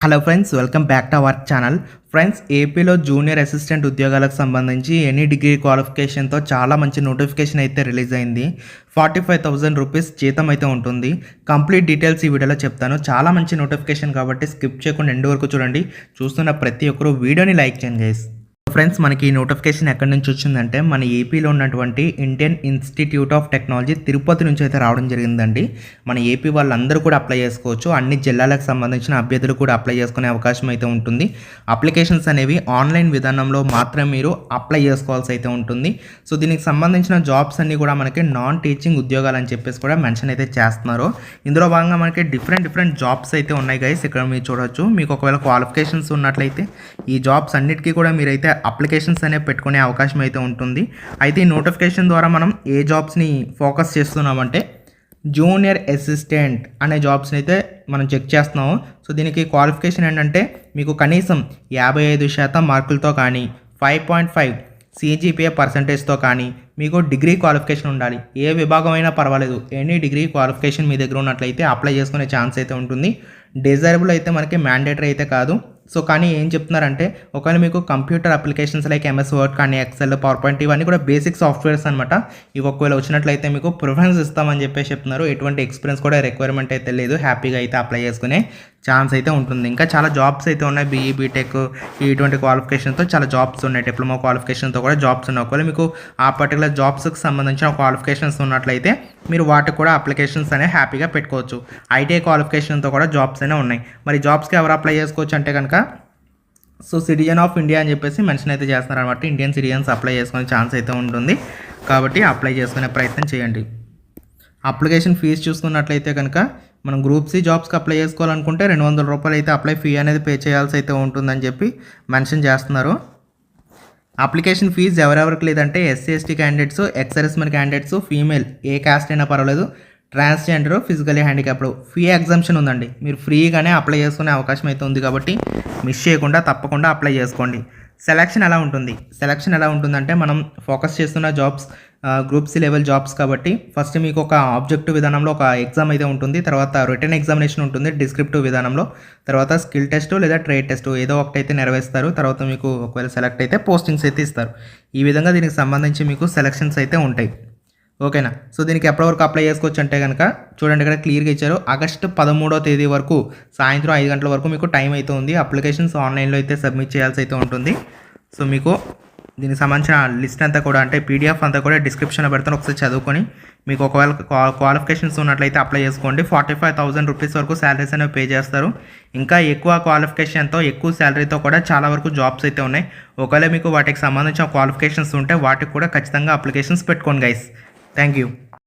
Hello friends welcome back to our channel friends ఏపీలో junior assistant ఉద్యోగాలకు సంబంధించి any degree క్వాలిఫికేషన్తో చాలా మంచి నోటిఫికేషన్ అయితే రిలీజ్ అయింది. ఫార్టీ ఫైవ్ థౌసండ్ రూపీస్ జీతం అయితే ఉంటుంది. కంప్లీట్ డీటెయిల్స్ ఈ వీడియోలో చెప్తాను. చాలా మంచి నోటిఫికేషన్ కాబట్టి స్కిప్ చేయకుండా ఎండు వరకు చూడండి. చూస్తున్న ప్రతి ఒక్కరూ వీడియోని లైక్ చేయండి గైస్ ఫ్రెండ్స్ మనకి ఈ నోటిఫికేషన్ ఎక్కడి నుంచి వచ్చిందంటే మన ఏపీలో ఉన్నటువంటి Indian Institute of Technology Tirupati నుంచి అయితే రావడం జరిగిందండి. మన ఏపీ వాళ్ళందరూ కూడా అప్లై చేసుకోవచ్చు. అన్ని జిల్లాలకు సంబంధించిన అభ్యర్థులు కూడా అప్లై చేసుకునే అవకాశం అయితే ఉంటుంది. అప్లికేషన్స్ అనేవి ఆన్లైన్ విధానంలో మాత్రమే మీరు అప్లై చేసుకోవాల్సి అయితే ఉంటుంది. సో దీనికి సంబంధించిన జాబ్స్ అన్నీ కూడా మనకి నాన్ టీచింగ్ ఉద్యోగాలు అని చెప్పేసి కూడా మెన్షన్ అయితే చేస్తున్నారు. ఇందులో భాగంగా మనకి డిఫరెంట్ డిఫరెంట్ జాబ్స్ అయితే ఉన్నాయి గైస్. ఇక్కడ మీరు చూడొచ్చు. మీకు ఒకవేళ క్వాలిఫికేషన్స్ ఉన్నట్లయితే ఈ జాబ్స్ అన్నిటికీ కూడా మీరైతే అప్లికేషన్స్ అనేవి పెట్టుకునే అవకాశం అయితే ఉంటుంది. అయితే ఈ నోటిఫికేషన్ ద్వారా మనం ఏ జాబ్స్ని ఫోకస్ చేస్తున్నామంటే జూనియర్ అసిస్టెంట్ అనే జాబ్స్ని అయితే మనం చెక్ చేస్తున్నాము. సో దీనికి క్వాలిఫికేషన్ ఏంటంటే మీకు కనీసం యాభై ఐదు శాతం మార్కులతో కానీ ఫైవ్ పాయింట్ ఫైవ్ సిజిపిఏ పర్సంటేజ్తో కానీ మీకు డిగ్రీ క్వాలిఫికేషన్ ఉండాలి. ఏ విభాగం అయినా పర్వాలేదు. ఎనీ డిగ్రీ క్వాలిఫికేషన్ మీ దగ్గర ఉన్నట్లయితే అప్లై చేసుకునే ఛాన్స్ అయితే ఉంటుంది. డిజైరబుల్ అయితే మనకి మ్యాండేటరీ అయితే కాదు. సో కానీ ఏం చెప్తున్నారంటే ఒకవేళ మీకు computer applications like MS Word కానీ ఎక్సెల్ పవర్ పాయింట్ ఇవన్నీ కూడా బేసిక్ సాఫ్ట్వేర్స్ అనమాట ఇవి ఒకవేళ వచ్చినట్లయితే మీకు ప్రిఫరెన్స్ ఇస్తామని చెప్పేసి చెప్తున్నారు. ఎటువంటి ఎక్స్పీరియన్స్ కూడా రిక్వైర్మెంట్ అయితే లేదు. హ్యాపీగా అయితే అప్లై చేసుకునే ఛాన్స్ అయితే ఉంటుంది. ఇంకా చాలా జాబ్స్ అయితే ఉన్నాయి. బీఈ బీటెక్ ఇటువంటి క్వాలిఫికేషన్తో చాలా జాబ్స్ ఉన్నాయి. డిప్లొమా క్వాలిఫికేషన్తో కూడా జాబ్స్ ఉన్నాయి. ఒకవేళ మీకు ఆ పర్టికులర్ జాబ్స్కి సంబంధించిన క్వాలిఫికేషన్స్ ఉన్నట్లయితే మీరు వాటికి కూడా అప్లికేషన్స్ అనేవి హ్యాపీగా పెట్టుకోవచ్చు. ఐటీఐ క్వాలిఫికేషన్తో కూడా జాబ్స్ అనేవి ఉన్నాయి. మరి జాబ్స్కి ఎవరు అప్లై చేసుకోవచ్చు అంటే కనుక సో సిటిజన్ ఆఫ్ ఇండియా అని చెప్పేసి మెన్షన్ అయితే చేస్తున్నారు అనమాట ఇండియన్ సిటిజన్స్ అప్లై చేసుకునే ఛాన్స్ అయితే ఉంటుంది. కాబట్టి అప్లై చేసుకునే ప్రయత్నం చేయండి. అప్లికేషన్ ఫీజు చూసుకున్నట్లయితే కనుక మనం గ్రూప్ సి జాబ్స్కి అప్లై చేసుకోవాలనుకుంటే రెండు వందల రూపాయలు అయితే అప్లై ఫీ అనేది పే చేయాల్సి అయితే ఉంటుందని చెప్పి మెన్షన్ చేస్తున్నారు. అప్లికేషన్ ఫీజు ఎవరెవరికి లేదంటే SC ST candidates ex servicemen candidates female ఏ కాస్ట్ అయినా పర్వాలేదు. Transgender physically handicapped free exemption ఉందండి. మీరు ఫ్రీగానే అప్లై చేసుకునే అవకాశం అయితే ఉంది కాబట్టి మిస్ చేయకుండా తప్పకుండా అప్లై చేసుకోండి. సెలక్షన్ ఎలా ఉంటుంది? సెలక్షన్ ఎలా ఉంటుందంటే మనం ఫోకస్ చేస్తున్న jobs group C level jobs కాబట్టి ఫస్ట్ మీకు ఒక ఆబ్జెక్టివ్ విధానంలో ఒక ఎగ్జామ్ అయితే ఉంటుంది తర్వాత రిటర్న్ ఎగ్జామినేషన్ ఉంటుంది డిస్క్రిప్టివ్ విధానంలో తర్వాత స్కిల్ టెస్ట్ లేదా ట్రేడ్ టెస్ట్ ఏదో ఒకటి అయితే నెరవేరుస్తారు తర్వాత మీకు ఒకవేళ సెలెక్ట్ అయితే పోస్టింగ్స్ అయితే ఇస్తారు. ఈ విధంగా దీనికి సంబంధించి మీకు సెలక్షన్స్ అయితే ఉంటాయి. ఓకేనా సో దీనికి ఎప్పటివరకు అప్లై చేసుకోవచ్చు అంటే కనుక చూడండి ఇక్కడ క్లియర్గా ఇచ్చారు ఆగస్టు పదమూడో తేదీ వరకు సాయంత్రం ఐదు గంటల వరకు మీకు టైం అయితే ఉంది అప్లికేషన్స్ ఆన్లైన్లో అయితే సబ్మిట్ చేయాల్సి అయితే ఉంటుంది. సో మీకు దీనికి సంబంధించిన లిస్ట్ అంతా కూడా అంటే పీడిఎఫ్ అంతా కూడా డిస్క్రిప్షన్లో పెడతాను ఒకసారి చదువుకొని. మీకు ఒకవేళ క్వాలిఫికేషన్స్ ఉన్నట్లయితే అప్లై చేసుకోండి. ఫార్టీ ఫైవ్ థౌసండ్ రూపీస్ వరకు శాలరీస్ అనేవి పే చేస్తారు. ఇంకా ఎక్కువ క్వాలిఫికేషన్తో ఎక్కువ శాలరీతో కూడా చాలా వరకు జాబ్స్ అయితే ఉన్నాయి. ఒకవేళ మీకు వాటికి సంబంధించిన క్వాలిఫికేషన్స్ ఉంటే వాటికి కూడా ఖచ్చితంగా అప్లికేషన్స్ పెట్టుకోండి గైస్ థ్యాంక్ యూ